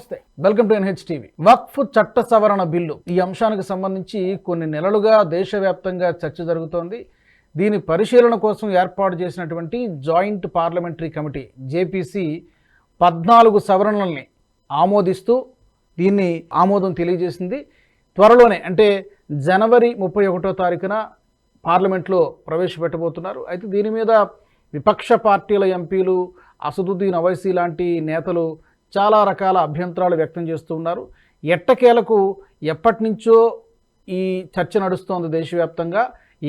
నమస్తే. Welcome to NH TV. Waqf చట్ట సవరణ బిల్లు ఈ అంశానికి సంబంధించి కొన్ని నెలలుగా దేశవ్యాప్తంగా చర్చ జరుగుతోంది. దీని పరిశీలన కోసం ఏర్పాటు చేసినటువంటి జాయింట్ పార్లమెంటరీ కమిటీ జేపీసీ పద్నాలుగు సవరణల్ని ఆమోదిస్తూ దీన్ని ఆమోదం తెలియజేసింది. త్వరలోనే అంటే జనవరి ముప్పై ఒకటో తారీఖున పార్లమెంట్లో ప్రవేశపెట్టబోతున్నారు. అయితే దీని మీద విపక్ష పార్టీల ఎంపీలు అసదుద్దీన్ అవైసీ లాంటి నేతలు చాలా రకాల అభ్యంతరాలు వ్యక్తం చేస్తూ ఉన్నారు. ఎట్టకేలకు ఎప్పటి నుంచో ఈ చర్చ నడుస్తోంది దేశవ్యాప్తంగా.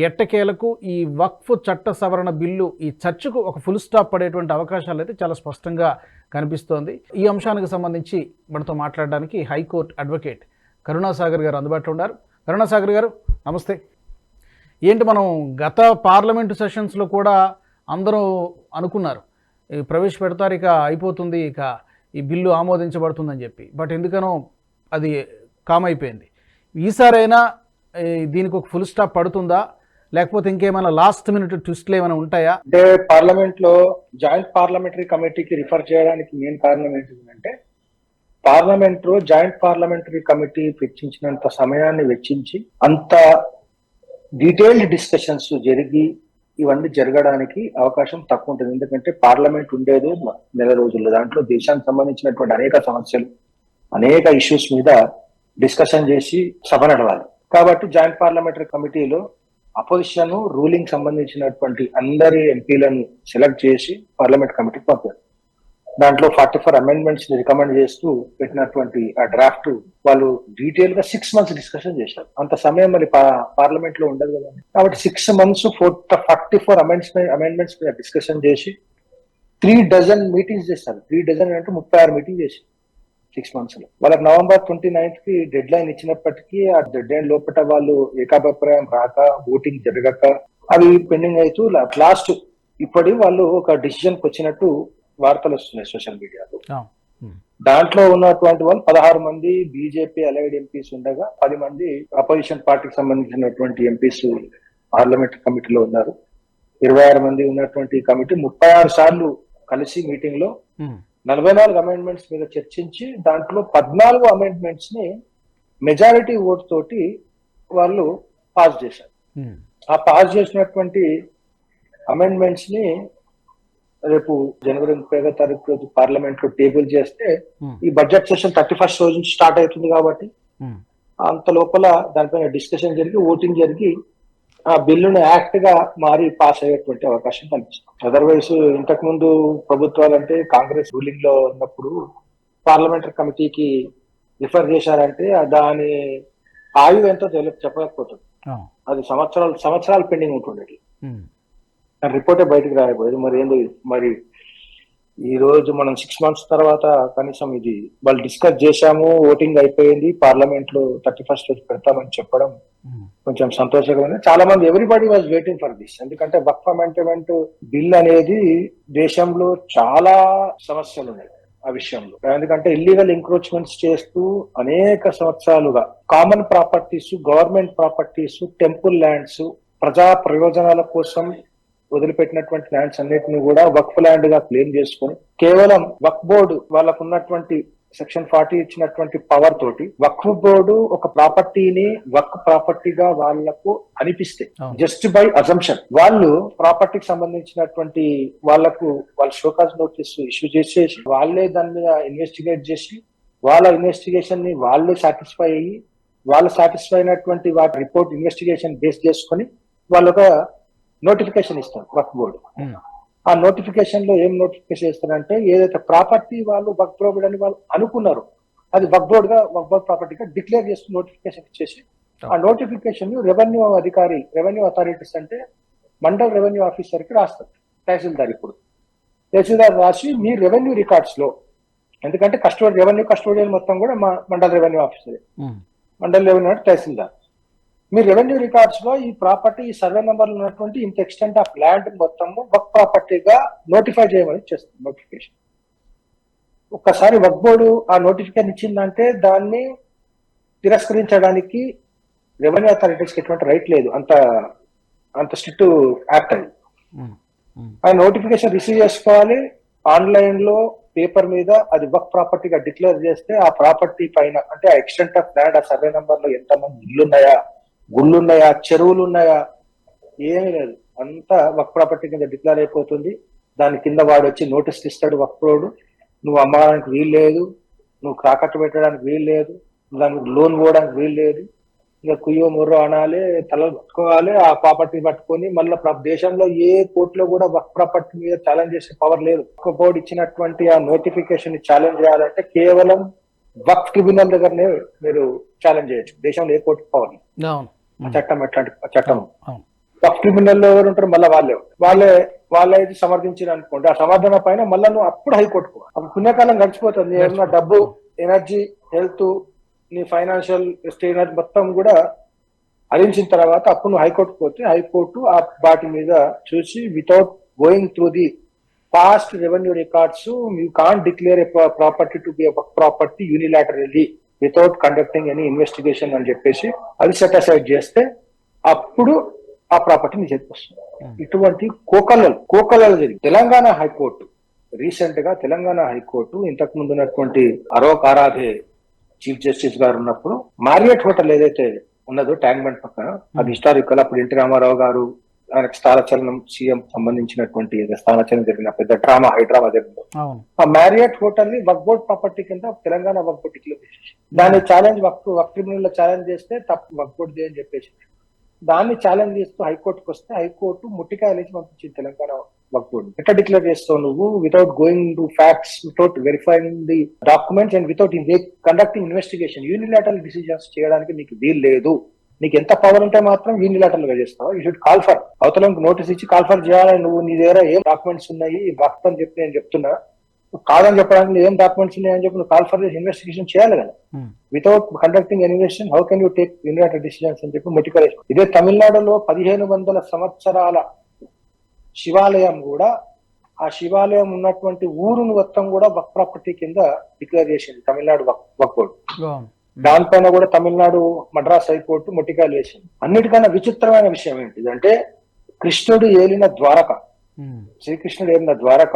ఎట్టకేలకు ఈ వక్ఫ్ చట్ట సవరణ బిల్లు ఈ చర్చకు ఒక ఫుల్ స్టాప్ పడేటువంటి అవకాశాలు అయితే చాలా స్పష్టంగా కనిపిస్తోంది. ఈ అంశానికి సంబంధించి మనతో మాట్లాడడానికి హైకోర్టు అడ్వకేట్ కరుణాసాగర్ గారు అందుబాటులో ఉన్నారు. కరుణాసాగర్ గారు నమస్తే. ఏంటి మనం గత పార్లమెంటు సెషన్స్లో కూడా అందరూ అనుకున్నారు ఈ ప్రవేశపెడతారు ఇక అయిపోతుంది ఇక ఈ బిల్లు ఆమోదించబడుతుందని చెప్పి. బట్ ఎందుకనో అది కామ్ అయిపోయింది ఈసారైనా దీనికి ఒక ఫుల్ స్టాప్ పడుతుందా? లేకపోతే ఇంకేమైనా లాస్ట్ మినిట్ ట్విస్ట్లు ఏమైనా ఉంటాయా? అంటే పార్లమెంట్లో జాయింట్ పార్లమెంటరీ కమిటీకి రిఫర్ చేయడానికి మెయిన్ కారణం ఏంటంటే పార్లమెంట్లో జాయింట్ పార్లమెంటరీ కమిటీ వెచ్చించినంత సమయాన్ని వెచ్చించి అంత డీటెయిల్డ్ డిస్కషన్స్ జరిగి ఇవన్నీ జరగడానికి అవకాశం తక్కువ ఉంటుంది. ఎందుకంటే పార్లమెంట్ ఉండేది నెల రోజుల్లో. దాంట్లో దేశానికి సంబంధించినటువంటి అనేక సమస్యలు అనేక ఇష్యూస్ మీద డిస్కషన్ చేసి సభ నడవాలి. కాబట్టి జాయింట్ పార్లమెంటరీ కమిటీలో అపోజిషన్ రూలింగ్ సంబంధించినటువంటి అందరి ఎంపీలను సెలెక్ట్ చేసి పార్లమెంట్ కమిటీకి పంపారు. దాంట్లో ఫార్టీ ఫోర్ అమెండ్మెంట్స్ రికమెండ్ చేస్తూ పెట్టినటువంటి ఆ డ్రాఫ్ట్ వాళ్ళు డీటెయిల్గా సిక్స్ మంత్స్ డిస్కషన్ చేశారు. అంత సమయం మరి పార్లమెంట్లో ఉండదు కదా. కాబట్టి six months four forty four amends amendments మీద డిస్కషన్ చేసి త్రీ డజన్ మీటింగ్స్ చేస్తారు త్రీ డజన్ అంటే ముప్పై ఆరు మీటింగ్ చేసి సిక్స్ మంత్స్లో. వాళ్ళకి నవంబర్ ట్వంటీ నైన్త్కి డెడ్ లైన్ ఇచ్చినప్పటికీ ఆ డెడ్ లైన్ లోపల వాళ్ళు ఏకాభిప్రాయం రాక ఓటింగ్ జరగక అవి పెండింగ్ అవుతూ లాస్ట్ ఇప్పటి వాళ్ళు ఒక డిసిజన్కి వచ్చినట్టు వార్తలు వస్తున్నాయి సోషల్ మీడియాలో. దాంట్లో ఉన్నటువంటి వాళ్ళు పదహారు మంది బీజేపీ అలైడ్ ఎంపీస్ ఉండగా పది మంది అపోజిషన్ పార్టీకి సంబంధించినటువంటి ఎంపీస్ పార్లమెంట్ కమిటీలో ఉన్నారు. ఇరవై ఆరు మంది ఉన్నటువంటి కమిటీ ముప్పై ఆరు సార్లు కలిసి మీటింగ్లో నలభై నాలుగు అమెండ్మెంట్స్ మీద చర్చించి దాంట్లో పద్నాలుగు అమెండ్మెంట్స్ని మెజారిటీ ఓట్ తోటి వాళ్ళు పాస్ చేశారు. ఆ పాస్ చేసినటువంటి అమెండ్మెంట్స్ని రేపు జనవరి ముప్పై ఐదో తారీఖు రోజు పార్లమెంట్లో టేబుల్ చేస్తే ఉమ్, ఈ బడ్జెట్ సెషన్ థర్టీ ఫస్ట్ రోజు నుంచి స్టార్ట్ అవుతుంది కాబట్టి ఉమ్, అంత లోపల దానిపైన డిస్కషన్ జరిగి ఓటింగ్ జరిగి ఆ బిల్లును యాక్ట్గా మారి పాస్ అయ్యేటువంటి అవకాశం కనిపిస్తుంది అదర్వైజ్ ఇంతకు ముందు ప్రభుత్వాలు అంటే కాంగ్రెస్ రూలింగ్లో ఉన్నప్పుడు పార్లమెంటరీ కమిటీకి రిఫర్ చేశారంటే దాని ఆయువు ఎంతో చెప్పలేకపోతుంది. అది సంవత్సరాలు సంవత్సరాలు పెండింగ్ ఉమ్, దాని రిపోర్టే బయటకు రాయబోయేది. మరి ఏంది? మరి ఈ రోజు మనం సిక్స్ మంత్స్ తర్వాత కనీసం ఇది వాళ్ళు డిస్కస్ చేశాము ఓటింగ్ అయిపోయింది పార్లమెంట్లో థర్టీ ఫస్ట్ రోజు పెడతామని చెప్పడం ఉమ్, కొంచెం సంతోషకరమైన చాలా మంది everybody was waiting for this ఎందుకంటే వక్ఫ్ అమెండ్మెంట్ బిల్ అనేది దేశంలో చాలా సమస్యలు ఉన్నాయి ఆ విషయంలో. ఎందుకంటే ఇల్లీగల్ ఎంక్రోచ్మెంట్స్ చేస్తూ అనేక సంవత్సరాలుగా common properties government properties temple lands ప్రజా ప్రయోజనాల కోసం వదిలిపెట్టినటువంటి ల్యాండ్స్ అన్నిటిని కూడా వక్ఫ్ ల్యాండ్గా క్లెయిమ్ చేసుకొని కేవలం వక్ఫ్ బోర్డు వాళ్ళకు ఉన్నటువంటి సెక్షన్ ఫార్టీ ఇచ్చినటువంటి పవర్ తోటి వక్ఫ్ బోర్డు ఒక ప్రాపర్టీని వక్ఫ్ ప్రాపర్టీగా వాళ్ళకు అనిపిస్తే. జస్ట్ బై అజంప్షన్ వాళ్ళు ప్రాపర్టీకి సంబంధించినటువంటి వాళ్ళకు వాళ్ళ షోకాజ్ నోటీస్ ఇష్యూ చేసేసి వాళ్ళే దాని మీద ఇన్వెస్టిగేట్ చేసి వాళ్ళ ఇన్వెస్టిగేషన్ని వాళ్ళే సాటిస్ఫై అయ్యి వాళ్ళు సాటిస్ఫై అయినటువంటి వాటి రిపోర్ట్ ఇన్వెస్టిగేషన్ బేస్ చేసుకొని వాళ్ళు ఒక నోటిఫికేషన్ ఇస్తారు వక్ఫ్ బోర్డు. ఆ నోటిఫికేషన్లో ఏం నోటిఫికేషన్ ఇస్తారంటే ఏదైతే ప్రాపర్టీ వాళ్ళు వక్ బోర్డ్ అని వాళ్ళు అనుకున్నారు అది వక్ బోర్డ్గా వక్ బోర్డ్ ప్రాపర్టీగా డిక్లేర్ చేస్తూ నోటిఫికేషన్ ఇచ్చేసి ఆ. నోటిఫికేషన్ రెవెన్యూ అధికారి రెవెన్యూ అథారిటీస్ అంటే మండల్ రెవెన్యూ ఆఫీసర్కి రాస్తారు తహసీల్దార్ ఇప్పుడు. తహసీల్దార్ రాసి మీ రెవెన్యూ రికార్డ్స్లో ఎందుకంటే కస్టోడి రెవెన్యూ కస్టోడియల్ మొత్తం కూడా మా mandal revenue officer. Mandal revenue అంటే తహసీల్దార్. మీ రెవెన్యూ రికార్డ్స్లో ఈ ప్రాపర్టీ ఈ సర్వే నెంబర్ ఉన్నటువంటి ఇంత ఎక్స్టెంట్ ఆఫ్ ల్యాండ్ మొత్తము వక్ ప్రాపర్టీగా నోటిఫై చేయమని చేస్తుంది నోటిఫికేషన్ ఒక్కసారి వక్ బోర్డు ఆ నోటిఫికేషన్ ఇచ్చిందంటే దాన్ని తిరస్కరించడానికి రెవెన్యూ అథారిటీస్కి ఎటువంటి రైట్ లేదు. అంత అంత స్ట్రిక్ట్ యాక్ట్ అది. ఉమ్, ఉమ్, ఆ నోటిఫికేషన్ రిసీవ్ చేసుకోవాలి. ఆన్లైన్లో పేపర్ మీద అది వర్క్ ప్రాపర్టీగా డిక్లేర్ చేస్తే ఆ ప్రాపర్టీ పైన అంటే ఆ ఎక్స్టెంట్ ఆఫ్ ల్యాండ్ ఆ సర్వే నంబర్లో ఎంత మంది ఇల్లున్నాయా గుళ్ళున్నాయా? చెరువులు ఉన్నాయా ఏమీ లేదు. అంతా వర్క్ ప్రాపర్టీ కింద డిక్లేర్ అయిపోతుంది. దాని కింద వాడు వచ్చి నోటీస్ ఇస్తాడు వర్క్ రోడ్ నువ్వు అమ్మడానికి వీలు లేదు. నువ్వు కాకట్టు పెట్టడానికి వీలు లేదు. దానికి లోన్ పోవడానికి వీలు లేదు. ఇక కుయ్యో ముర్రో అనాలి తలలు పట్టుకోవాలి ఆ ప్రాపర్టీ పట్టుకొని మళ్ళీ దేశంలో ఏ కోర్టులో కూడా వర్క్ ప్రాపర్టీ మీద ఛాలెంజ్ చేసే పవర్ లేదు. ఒక బోర్డు ఇచ్చినటువంటి ఆ నోటిఫికేషన్ ఛాలెంజ్ చేయాలంటే కేవలం వర్క్ ట్రిబ్యునల్ దగ్గరనే మీరు ఛాలెంజ్ చేయొచ్చు. దేశంలో ఏ కోర్టు పవర్ లేదు. చట్టం ఎట్లాంటి చట్టం. వర్క్ ట్రిబ్యునల్ ఎవరు ఉంటారు మళ్ళీ వాళ్ళే. వాళ్ళే వాళ్ళే సమర్థించారు అనుకోండి ఆ సమర్థన పైన మళ్ళీ నువ్వు అప్పుడు హైకోర్టుకు పో. అప్పుడు పుణ్యకాలం గడిచిపోతుంది. ఏమన్నా డబ్బు ఎనర్జీ హెల్త్ నీ ఫైనాన్షియల్ స్టేట్ మొత్తం కూడా హరించిన తర్వాత అప్పుడు నువ్వు హైకోర్టుకు పోతే హైకోర్టు ఆ వాటి మీద చూసి without going through the past revenue records you can declare property to be property unilaterally without conducting any investigation అని చెప్పేసి అది సెటిసైడ్ చేస్తే అప్పుడు ఆ ప్రాపర్టీ నీ చేతికి వస్తుంది ఇటువంటి కోకల్లలు కోకల్లలు జరిగి తెలంగాణ హైకోర్టు రీసెంట్గా తెలంగాణ హైకోర్టు ఇంతకు ముందు ఉన్నటువంటి అరోక్ ఆరాధే చీఫ్ జస్టిస్ గారు ఉన్నప్పుడు మారియట్ హోటల్ ఏదైతే ఉన్నదో ట్యాంక్ బండ్ పక్కన అది హిస్టారికల్ అప్పుడు ఎన్టీ రామారావు గారు ఆయనకు స్థానచలనం సీఎం సంబంధించినటువంటి స్థానచలనం జరిగిన పెద్ద డ్రామా హైదరాబాద్ జరిగింది ఆ మ్యారియట్ హోటల్ని వక్ బోర్డ్ ప్రాపర్టీ కింద తెలంగాణ వక్ బోర్డ్ దాన్ని ఛాలెంజ్ వక్ వక్ ట్రిబ్యునల్లో ఛాలెంజ్ చేస్తే తప్పు వక్ బోర్డ్ అని చెప్పేసి. దాన్ని ఛాలెంజ్ చేస్తూ హైకోర్టుకు వస్తే హైకోర్టు ముట్టికాయలు ఇచ్చి పంపించింది తెలంగాణ వక్ బోర్డ్ ఎట్లా డిక్లేర్ చేస్తావు నువ్వు? Without going to facts without verifying the documents and without conducting investigation unilateral decisions చేయడానికి నీకు వీలు లేదు. నీకు ఎంత పవర్ ఉంటే మాత్రం యూనిలాటరల్గా చేస్తావు? యూ షుడ్ కాల్ ఫర్ అవతల నోటీస్ ఇచ్చి కాల్ ఫర్ చేయాలని నువ్వు నీ దగ్గర ఏం డాక్యుమెంట్స్ ఉన్నాయి? వర్క్ అని చెప్పి నేను చెప్తున్నా. కాదని చెప్పడానికి ఏం డాక్యుమెంట్స్ ఉన్నాయని చెప్పి నువ్వు కాల్ ఫర్ చేసి ఇన్వెస్టిగేషన్ చేయాలి కదా. Without conducting investigation how can you take unilateral decisions అని చెప్పి మొటికలేసి ఇదే తమిళనాడులో పదిహేను వందల సంవత్సరాల శివాలయం కూడా ఆ శివాలయం ఉన్నటువంటి ఊరును మొత్తం కూడా వక్ ప్రాపర్టీ కింద డిక్లేర్ చేసింది తమిళనాడు వక్ బోర్డు దానిపైన కూడా తమిళనాడు మద్రాస్ హైకోర్టు మొట్టికాయలు వేసింది. అన్నిటికన్నా విచిత్రమైన విషయం ఏంటిదంటే కృష్ణుడు ఏలిన ద్వారక. శ్రీకృష్ణుడు ఏలిన ద్వారక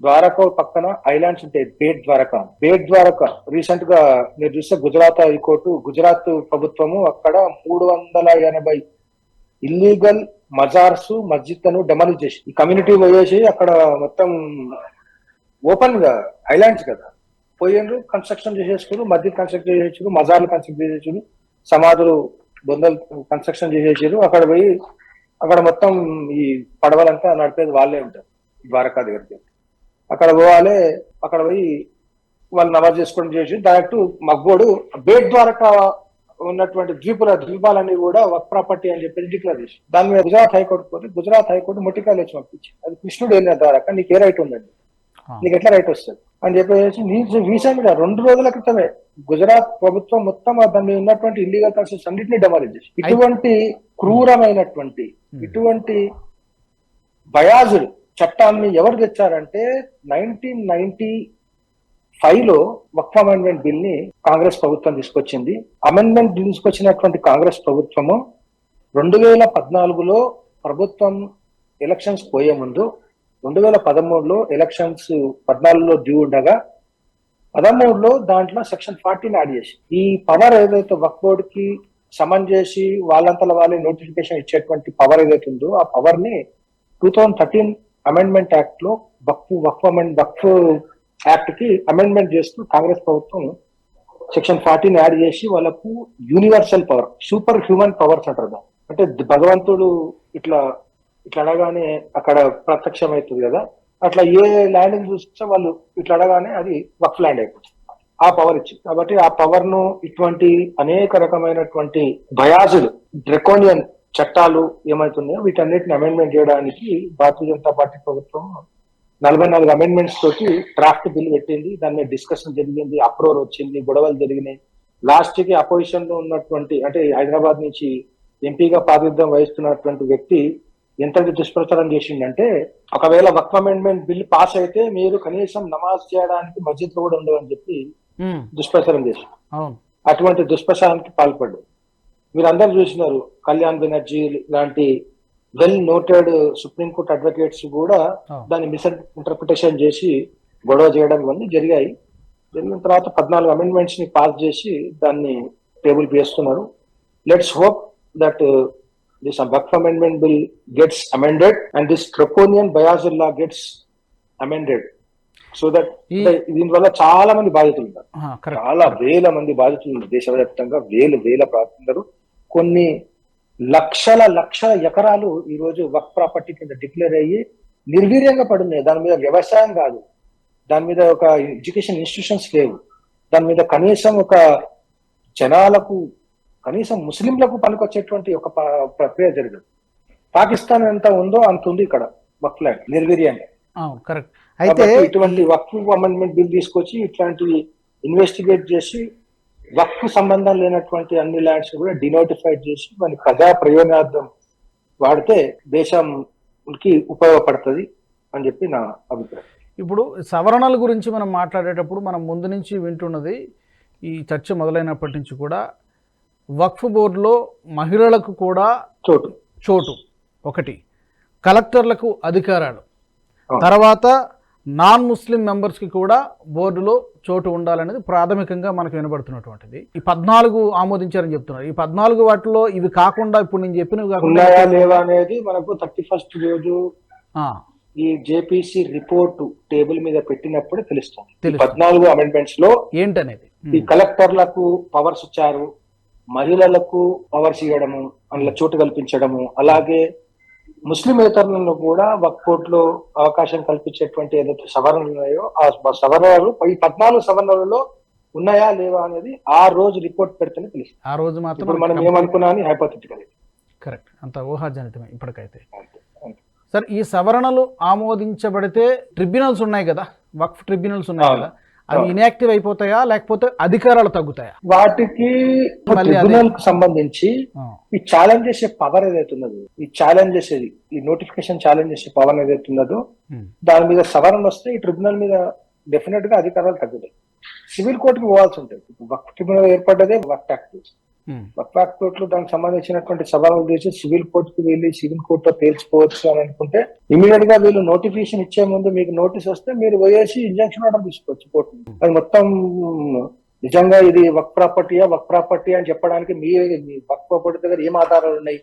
ద్వారక పక్కన ఐలాండ్స్ ఉంటాయి బేట్ ద్వారక. బేట్ ద్వారక రీసెంట్గా మీరు చూస్తే గుజరాత్ హైకోర్టు గుజరాత్ ప్రభుత్వము అక్కడ మూడు వందల ఎనభై ఇల్లీగల్ మజార్స్ మస్జిద్లను డెమాలిష్ చేసి ఈ కమ్యూనిటీ పోయేసి అక్కడ మొత్తం ఓపెన్గా ఐలాండ్స్ కదా. పోయిండ్రు కన్స్ట్రక్షన్ చేసేసుకున్నారు మధ్య కన్స్ట్రక్ట్ చేసేసారు మజార్లు కన్స్ట్రక్ట్ చేసేసారు సమాధులు బొందలు కన్స్ట్రక్షన్ చేసేసారు అక్కడ పోయి అక్కడ మొత్తం ఈ పడవలంతా నడిపేది వాళ్ళే ఉంటారు ద్వారకా దగ్గరికి. అక్కడ పోవాలి అక్కడ పోయి వాళ్ళు నమాజ్ చేసుకోవడం చేసి డైరెక్ట్ మగ్గోడు బేట్ ద్వారకా ఉన్నటువంటి ద్వీపుల ద్వీపాలన్నీ కూడా వర్క్ ప్రాపర్టీ అని చెప్పి డిక్లేర్ చేసి దాని మీద గుజరాత్ హైకోర్టు పోతే గుజరాత్ హైకోర్టు మొట్టికాయలు వచ్చి పంపించి అది కృష్ణుడు వెళ్ళిన ద్వారా నీకు ఏ రైట్ ఉందండి? నీకు ఎట్లా రైట్ వస్తుంది? అని చెప్పేసి రీసెంట్గా రెండు రోజుల క్రితమే గుజరాత్ ప్రభుత్వం మొత్తం దాని మీద ఉన్నటువంటి ఇల్లీగల్ కన్స్ట్రక్షన్ అన్నింటినీ డెమాలిష్ చేసి ఇటువంటి క్రూరమైనటువంటి ఇటువంటి బయాజుడు చట్టాన్ని ఎవరు తెచ్చారంటే నైన్టీన్ నైన్టీ ఫైవ్లో వక్ఫ్ అమెండ్మెంట్ బిల్ని కాంగ్రెస్ ప్రభుత్వం తీసుకొచ్చింది. అమెండ్మెంట్ బిల్ తీసుకొచ్చినటువంటి కాంగ్రెస్ ప్రభుత్వము రెండు వేల పద్నాలుగులో ప్రభుత్వం ఎలక్షన్స్ పోయే ముందు రెండు వేల పదమూడులో ఎలక్షన్స్ పద్నాలుగులో డ్యూ ఉండగా పదమూడులో దాంట్లో సెక్షన్ ఫార్టీని యాడ్ చేసి ఈ పవర్ ఏదైతే వక్ బోర్డ్కి సమన్ చేసి వాళ్ళంతల వాళ్ళే నోటిఫికేషన్ ఇచ్చేటువంటి పవర్ ఏదైతే ఉందో ఆ పవర్ని టూ థౌజండ్ థర్టీన్ అమెండ్మెంట్ యాక్ట్లో వక్ఫ్ వక్ఫ్ అమెండ్ వక్ఫ్ యాక్ట్కి అమెండ్మెంట్ చేస్తూ కాంగ్రెస్ ప్రభుత్వం సెక్షన్ ఫార్టీని యాడ్ చేసి వాళ్ళకు universal power super human powers అంటారు అంటే భగవంతుడు ఇట్లా ఇట్లా అనగానే అక్కడ ప్రత్యక్షమవుతుంది కదా. అట్లా ఏ ల్యాండ్ చూస్తే వాళ్ళు ఇట్లా అనగానే అది వక్ఫ్ ల్యాండ్ అయిపోతుంది. ఆ పవర్ ఇచ్చింది. కాబట్టి ఆ పవర్ను ఇటువంటి అనేక రకమైనటువంటి బయాజులు డ్రెకోనియన్ చట్టాలు ఏమైతున్నాయో వీటన్నిటిని అమెండ్మెంట్ చేయడానికి భారతీయ జనతా పార్టీ ప్రభుత్వం నలభై నాలుగు అమెండ్మెంట్స్ తోటి డ్రాఫ్ట్ బిల్ పెట్టింది. దాని మీద డిస్కషన్ జరిగింది. అప్రూవల్ వచ్చింది. గొడవలు జరిగినాయి. లాస్ట్కి అపోజిషన్లో ఉన్నటువంటి అంటే హైదరాబాద్ నుంచి ఎంపీగా ప్రాతినిధ్యం వహిస్తున్నటువంటి వ్యక్తి ఎంతటి దుష్ప్రచారం చేసిండంటే ఒకవేళ వక్ఫ్ అమెండ్మెంట్ బిల్ పాస్ అయితే మీరు కనీసం నమాజ్ చేయడానికి మస్జిద్ కూడా ఉండవని చెప్పి. దుష్ప్రచారం చేసి అటువంటి దుష్ప్రచారానికి పాల్పడ్డారు. మీరందరూ చూసినారు కళ్యాణ్ బెనర్జీ లాంటి వెల్ నోటెడ్ సుప్రీంకోర్టు అడ్వకేట్స్ కూడా. దాన్ని మిస్ ఇంటర్ప్రిటేషన్ చేసి గొడవ చేయడం ఇవన్నీ జరిగాయి. జరిగిన తర్వాత పద్నాలుగు అమెండ్మెంట్స్ని పాస్ చేసి దాన్ని టేబుల్ వేస్తున్నారు. Let's hope that this Waqf amendment bill gets amended and this draconian బయాజుల్లా gets amended so that ఈ- దీనివల్ల చాలా మంది బాధితులు ఉన్నారు. చాలా వేల మంది బాధితులు ఉన్నారు. దేశవ్యాప్తంగా వేలు వేల ప్రాంతాలు కొన్ని లక్షల లక్షల ఎకరాలు ఈ రోజు వర్క్ ప్రాపర్టీ కింద డిక్లేర్ అయ్యి నిర్వీర్యంగా పడున్నాయి. దాని మీద వ్యవసాయం కాదు. దాని మీద ఒక ఎడ్యుకేషన్ ఇన్స్టిట్యూషన్స్ లేవు. దాని మీద కనీసం ఒక జనాలకు కనీసం ముస్లింలకు పనికొచ్చేటువంటి ఒక ప్రక్రియ జరగదు. పాకిస్తాన్ ఎంత ఉందో అంత ఉంది ఇక్కడ వక్ ల్యాండ్ నిర్వీర్యంగా. కరెక్ట్. అయితే ఇటువంటి వక్ఫ్ అమెండ్మెంట్ బిల్ తీసుకొచ్చి ఇట్లాంటివి ఇన్వెస్టిగేట్ చేసి వక్ఫ్ సంబంధం లేనటువంటి అన్ని ల్యాండ్స్ కూడా డినోటిఫైడ్ చేసి మన ప్రజా ప్రయోజనార్థం వాడితే దేశంకి ఉపయోగపడుతుంది అని చెప్పి నా అభిప్రాయం. ఇప్పుడు సవరణల గురించి మనం మాట్లాడేటప్పుడు మనం ముందు నుంచి వింటున్నది ఈ చర్చ మొదలైనప్పటి నుంచి కూడా వక్ఫ్ బోర్డులో మహిళలకు కూడా చోటు. చోటు. ఒకటి. కలెక్టర్లకు అధికారాలు. తర్వాత నాన్ ముస్లిం మెంబర్స్కి కూడా బోర్డులో చోటు ఉండాలనేది ప్రాథమికంగా మనకు వినబడుతున్నటువంటిది. ఈ పద్నాలుగు ఆమోదించారని చెప్తున్నారు. ఈ పద్నాలుగు వాటిలో ఇవి కాకుండా ఇప్పుడు నేను చెప్పినవి కాకుండా లేవా అనేది మనకు థర్టీ ఫస్ట్ రోజు ఈ జేపీసీ రిపోర్ట్ టేబుల్ మీద పెట్టినప్పుడు తెలుస్తుంది. పద్నాలుగు అమెండ్మెంట్స్లో ఏంటనేది? ఈ కలెక్టర్లకు పవర్స్ ఇచ్చారు మహిళలకు పవర్స్ ఇవ్వడము అందులో చోటు కల్పించడము అలాగే ముస్లిమేతరులను కూడా వక్ఫోర్ట్లో అవకాశం కల్పించేటువంటి ఏదైతే సవరణలు ఉన్నాయో ఆ సవరణలు ఈ పద్నాలుగు సవరణలలో ఉన్నాయా లేవా అనేది ఆ రోజు రిపోర్ట్ పెడితేనే తెలుస్తుంది. ఆ రోజు మాత్రం మనం ఏమనుకున్నా అని హైపోథెటికల్ కరెక్ట్. అంత ఊహాజనితమే ఇప్పటికైతే. సార్ ఈ సవరణలు ఆమోదించబడితే ట్రిబ్యునల్స్ ఉన్నాయి కదా వక్ఫ్ ట్రిబ్యునల్స్ ఉన్నాయి. కదా అవి ఇన్యాక్టివ్ అయిపోతాయా? లేకపోతే అధికారాలు తగ్గుతాయా? వాటికి. ట్రిబ్యునల్ సంబంధించి ఈ ఛాలెంజ్ చేసే పవర్ ఏదైతే ఉన్నదో ఈ ఛాలెంజ్ చేసేది ఈ నోటిఫికేషన్ ఛాలెంజ్ చేసే పవర్ ఏదైతే ఉన్నదో దాని మీద సవరణ వస్తే ఈ ట్రిబ్యునల్ మీద డెఫినెట్గా అధికారాలు తగ్గుతాయి. సివిల్ కోర్టుకి పోవాల్సి ఉంటుంది. వక్ ట్రిబ్యునల్ ఏర్పడ్డదే వక్ యాక్ట్ వక్ యాక్ట్ కోర్టులో దానికి సంబంధించినటువంటి సవరణలు చేసి సివిల్ కోర్టుకి వెళ్ళి సివిల్ కోర్టులో తేల్చుకోవచ్చు అని అనుకుంటే ఇమీడియట్గా వీళ్ళు నోటిఫికేషన్ ఇచ్చే ముందు మీకు నోటీస్ వస్తే మీరు పోయేసి ఇంజక్షన్ ఆర్డర్ తీసుకోవచ్చు కోర్టు అది మొత్తం నిజంగా ఇది వక్ ప్రాపర్టీయా వక్ ప్రాపర్టీ అని చెప్పడానికి మీ వక్ ప్రాపర్టీ దగ్గర ఏం ఆధారాలు ఉన్నాయి?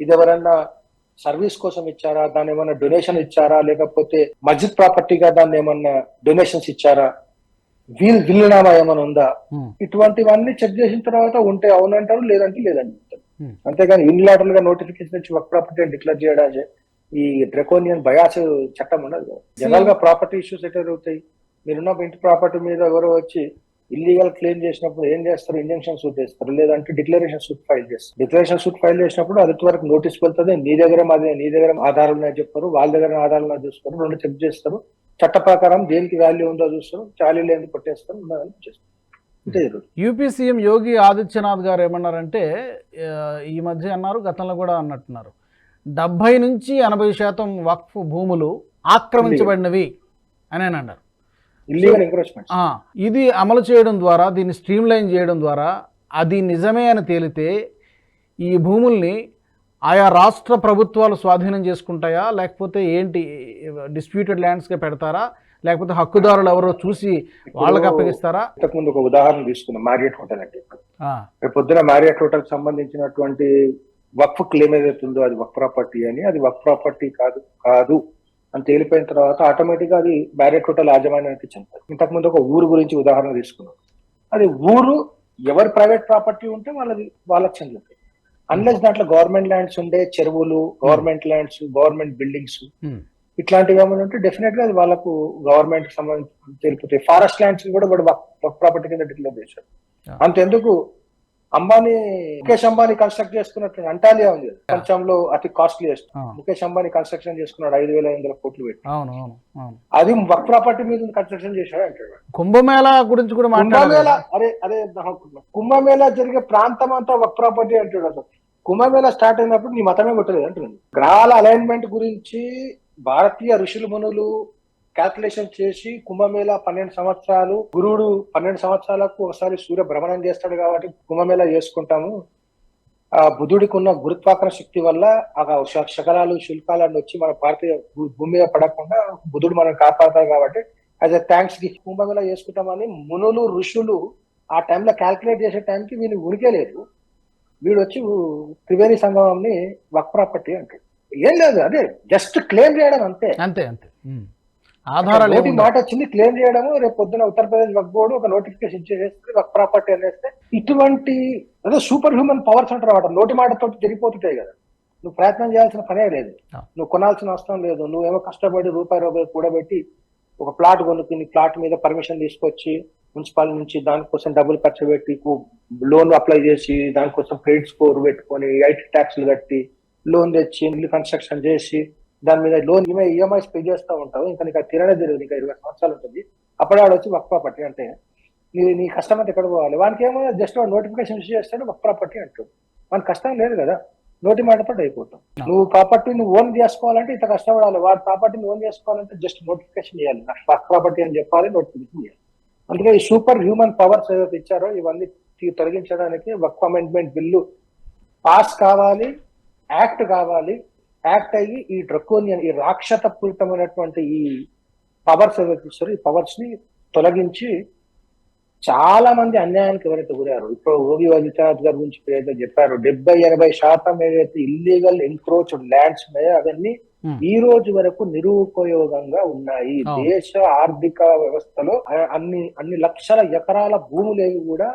ఇది ఎవరన్నా సర్వీస్ కోసం ఇచ్చారా? దాన్ని ఏమన్నా డొనేషన్ ఇచ్చారా? లేకపోతే మస్జిద్ ప్రాపర్టీగా దాన్ని ఏమన్నా డొనేషన్స్ ఇచ్చారా? వీల్ విల్లునామా ఏమైనా ఉందా ఉమ్, ఇటువంటివన్నీ చెక్ చేసిన తర్వాత ఉంటే అవునంటారు లేదంటే లేదంటారు. Hmm. అంతేగాని యూనిలాటరల్గా నోటిఫికేషన్ ఇచ్చి వర్క్ ప్రాపర్టీ డిక్లేర్ చేయడానికి ఈ డ్రెకోనియన్ బయాస్ చట్టం ఉండదు జనరల్గా ప్రాపర్టీ ఇష్యూస్ ఎట్లా జరుగుతాయి మీరున్న ఇంటి ప్రాపర్టీ మీద ఎవరో వచ్చి ఇల్లీగల్ క్లెయిమ్ చేసినప్పుడు ఏం చేస్తారు? ఇంజక్షన్ సూట్ చేస్తారు లేదంటే డిక్లరేషన్ సూట్ ఫైల్ చేస్తారు. డిక్లరేషన్ సూట్ ఫైల్ చేసినప్పుడు అది వరకు నోటీస్ వెళ్తుంది నీ దగ్గర మాది నీ దగ్గర ఆధారాలు చెప్తారు వాళ్ళ దగ్గర ఆధారాలు చూస్తారు రెండు చెక్ చేస్తారు. చట్ట ప్రకారం దేనికి వాల్యూ ఉందో చూస్తారు చాలీ లేని కొట్టేస్తారు ఉన్నదని జరుగుతుంది. యూపీ సీఎం యోగి ఆదిత్యనాథ్ గారు ఏమన్నారంటే ఈ మధ్య అన్నారు గతంలో కూడా అన్నట్టున్నారు. డెబ్భై నుంచి ఎనభై శాతం వక్ఫ్ భూములు ఆక్రమించబడినవి అని ఆయన అన్నారు. ఇది అమలు చేయడం ద్వారా దీన్ని స్ట్రీమ్లైన్ చేయడం ద్వారా అది నిజమే అని తేలితే ఈ భూముల్ని ఆయా రాష్ట్ర ప్రభుత్వాలు స్వాధీనం చేసుకుంటాయా? లేకపోతే ఏంటి డిస్ప్యూటెడ్ ల్యాండ్స్గా పెడతారా? లేకపోతే హక్కుదారులు ఎవరో చూసి వాళ్ళకి అప్పగిస్తారా? ఇంతకు ముందు ఒక ఉదాహరణ తీసుకున్నాం మ్యారియట్ హోటల్ అంటే రేపు పొద్దున మ్యారియట్ హోటల్ సంబంధించినటువంటి వక్ఫ్ క్లెయిమ్ ఏదైతే ఉందో అది వక్ ప్రాపర్టీ అని అది వక్ ప్రాపర్టీ కాదు కాదు అని తేలిపోయిన తర్వాత ఆటోమేటిక్గా అది మ్యారియట్ హోటల్ యాజమాన్యానికి చెందుతుంది ఇంతకు ముందు ఒక ఊరు గురించి ఉదాహరణ తీసుకున్నాం అది ఊరు ఎవరి ప్రైవేట్ ప్రాపర్టీ ఉంటే వాళ్ళది వాళ్ళకి చెందుతుంది అన్లెస్ దాంట్లో గవర్నమెంట్ ల్యాండ్స్ ఉండే చెరువులు గవర్నమెంట్ ల్యాండ్స్ గవర్నమెంట్ బిల్డింగ్స్ ఇట్లాంటివి ఏమైనా ఉంటే డెఫినెట్గా అది వాళ్ళకు గవర్నమెంట్ సంబంధించి తెలుపుతాయి ఫారెస్ట్ ల్యాండ్స్ కూడా వాడు ప్రాపర్టీ కింద డిక్లేర్ చేశారు. అంతెందుకు అంబానీ ముఖేష్ అంబానీ కన్స్ట్రక్ట్ చేసుకున్నట్టు అంటాలియా ఉంది. ప్రపంచంలో అతి కాస్ట్లీ ఆ, ముఖేష్ అంబానీ కన్స్ట్రక్షన్ చేసుకున్నాడు ఐదు వేల ఐదు వందల కోట్లు పెట్టి. అది వక్ ప్రాపర్టీ మీద కన్స్ట్రక్షన్ చేశాడు అంటాడు కుంభమేళా గురించి కూడా కుంభమేళ. అరే అదే కుంభమేళ జరిగే ప్రాంతం అంతా వక్ ప్రాపర్టీ అంటాడు అసలు కుంభమేళ స్టార్ట్ అయినప్పుడు నీ మతమే కొట్టలేదు అంటున్నాడు. గ్రహాల అలైన్మెంట్ గురించి భారతీయ ఋషులు మునులు క్యాల్కులేషన్ చేసి కుంభమేళ పన్నెండు సంవత్సరాలు గురువుడు పన్నెండు సంవత్సరాలకు ఒకసారి సూర్య భ్రమణం చేస్తాడు కాబట్టి కుంభమేళ చేసుకుంటాము. ఆ బుధుడికి ఉన్న గురుత్వాకర్షణ శక్తి వల్ల ఆ శ- శకలాలు శుల్కాలను వచ్చి మన భారతీయ భూ- భూమి మీద పడకుండా బుధుడు మనం కాపాడతాడు కాబట్టి యాజ్ అ థ్యాంక్స్కి కుంభమేళ చేసుకుంటామని మునులు ఋషులు ఆ టైంలో క్యాల్కులేట్ చేసే టైంకి వీళ్ళు ఉనికే లేదు. వీడు వచ్చి త్రివేణి సంగమంని వక్ ప్రాపర్టీ అంటాడు. ఏం లేదు అదే జస్ట్ క్లెయిమ్ చేయడం అంతే. అంతే అంతే. ఆధారాలు. మాట వచ్చింది క్లెయిమ్ చేయడము రేపు పొద్దున ఉత్తరప్రదేశ్ వక్ బోర్డు ఒక నోటిఫికేషన్ ఇచ్చేసేస్తే వక్ ప్రాపర్టీ అనేస్తే ఇటువంటి అదే సూపర్ హ్యూమన్ పవర్స్ అంటారు అన్నమాట నోటి మాటతో జరిగిపోతుంటాయి కదా నువ్వు ప్రయత్నం చేయాల్సిన పనే లేదు. నువ్వు కొనాల్సిన అవసరం లేదు నువ్వేమో కష్టపడి రూపాయి రూపాయి కూడబెట్టి ఒక ప్లాట్ కొనుక్కుని ప్లాట్ మీద పర్మిషన్ తీసుకొచ్చి మున్సిపాల్ నుంచి దానికోసం డబ్బులు ఖర్చు పెట్టి లోన్ అప్లై చేసి దానికోసం క్రెడిట్ స్కోర్ పెట్టుకొని ఐటీ ట్యాక్స్లు కట్టి లోన్ తెచ్చి ఇల్లు కన్స్ట్రక్షన్ చేసి దాని మీద లోన్ ఈఎంఐస్ పే చేస్తూ ఉంటావు. ఇంకా నీకు అది తిరగనే తెలియదు ఇంకా ఇరవై సంవత్సరాలు ఉంటుంది. అప్పుడే వాడు వచ్చి వక్ ప్రాపర్టీ అంటే నీ నీ కష్టం అంతా ఎక్కడ పోవాలి? వానికి ఏమో జస్ట్ వాడు నోటిఫికేషన్ ఇష్యూ చేస్తాడు వక్ ప్రాపర్టీ అంటాడు. వానికి కష్టం లేదు కదా. నోటి మాటతో అయిపోతాం. నువ్వు ప్రాపర్టీ నువ్వు ఓన్ చేసుకోవాలంటే ఇంత కష్టపడాలి. వాడి ప్రాపర్టీని ఓన్ చేసుకోవాలంటే జస్ట్ నోటిఫికేషన్ చేయాలి నాకు వక్ ప్రాపర్టీ అని చెప్పాలి నోటిఫికేషన్ చేయాలి అందుకే ఈ సూపర్ హ్యూమన్ పవర్స్ ఏదైతే ఇచ్చారో ఇవన్నీ తొలగించడానికి వక్ అమెండ్మెంట్ బిల్లు పాస్ కావాలి యాక్ట్ కావాలి యాక్ట్ అయ్యి ఈ డ్రకోనియన్ ఈ రాక్షత పూరితమైనటువంటి ఈ పవర్స్ ఏదైతే ఇచ్చారో ఈ పవర్స్ని తొలగించి చాలా మంది అన్యాయానికి ఎవరైతే గురారు ఇప్పుడు ఓవి ఆదిత్యనాథ్ గారి గురించి ఏదైతే చెప్పారు డెబ్బై ఎనభై శాతం ఏదైతే ఇల్లీగల్ ఎంక్రోచ్డ్ ల్యాండ్స్ ఉన్నాయో అవన్నీ Hmm. ఈ రోజు వరకు నిరుపయోగంగా ఉన్నాయి అవును. దేశ ఆర్థిక వ్యవస్థలో అన్ని అన్ని లక్షల ఎకరాల భూములేవి కూడా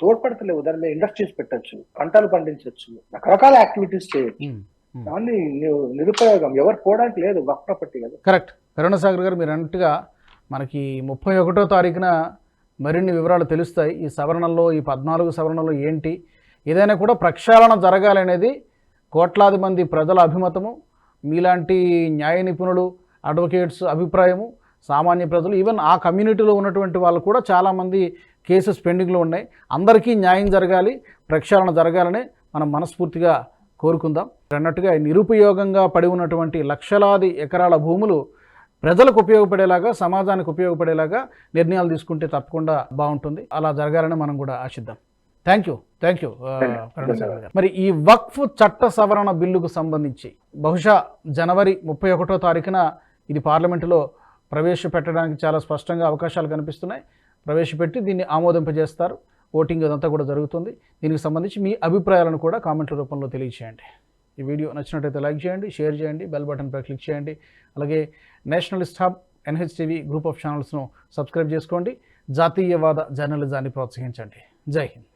తోడ్పడతలేవు దాని మీద ఇండస్ట్రీస్ పెట్టొచ్చు పంటలు పండించవచ్చు రకరకాల యాక్టివిటీస్ చేయొచ్చు. ఉమ్. దాన్ని ని- నిరుపయోగం. ఎవరు పోవడానికి లేదు వక్ ప్రాపర్టీ కదా. కరెక్ట్ కరుణాసాగర్ గారు మీరు అన్నట్టుగా మనకి ముప్పై ఒకటో తారీఖున మరిన్ని వివరాలు తెలుస్తాయి. ఈ సవరణల్లో ఈ పద్నాలుగు సవరణలో ఏంటి? ఏదైనా కూడా ప్రక్షాళన జరగాలనేది కోట్లాది మంది ప్రజల అభిమతము మీలాంటి న్యాయ నిపుణులు అడ్వకేట్స్ అభిప్రాయము సామాన్య ప్రజలు ఈవెన్ ఆ కమ్యూనిటీలో ఉన్నటువంటి వాళ్ళు కూడా చాలామంది కేసెస్ పెండింగ్లో ఉన్నాయి. అందరికీ న్యాయం జరగాలి ప్రక్షాళన జరగాలని మనం మనస్ఫూర్తిగా కోరుకుందాం. అన్నట్టుగా నిరుపయోగంగా పడి ఉన్నటువంటి లక్షలాది ఎకరాల భూములు ప్రజలకు ఉపయోగపడేలాగా సమాజానికి ఉపయోగపడేలాగా నిర్ణయాలు తీసుకుంటే తప్పకుండా బాగుంటుంది. అలా జరగాలని మనం కూడా ఆశిద్దాం. థ్యాంక్ యూ థ్యాంక్ యూ మరి ఈ వక్ఫ్ చట్ట సవరణ బిల్లుకు సంబంధించి బహుశా జనవరి ముప్పై ఒకటో తారీఖున ఇది పార్లమెంటులో ప్రవేశపెట్టడానికి చాలా స్పష్టంగా అవకాశాలు కనిపిస్తున్నాయి. ప్రవేశపెట్టి దీన్ని ఆమోదింపజేస్తారు. ఓటింగ్ అదంతా కూడా జరుగుతుంది. దీనికి సంబంధించి మీ అభిప్రాయాలను కూడా కామెంట్ల రూపంలో తెలియజేయండి ఈ వీడియో నచ్చినట్టయితే లైక్ చేయండి షేర్ చేయండి బెల్ బటన్పై క్లిక్ చేయండి. అలాగే nationalist hub NHTV group of ఛానల్స్ను subscribe చేసుకోండి. జాతీయవాద జర్నలిజాన్ని ప్రోత్సహించండి. జై హింద్.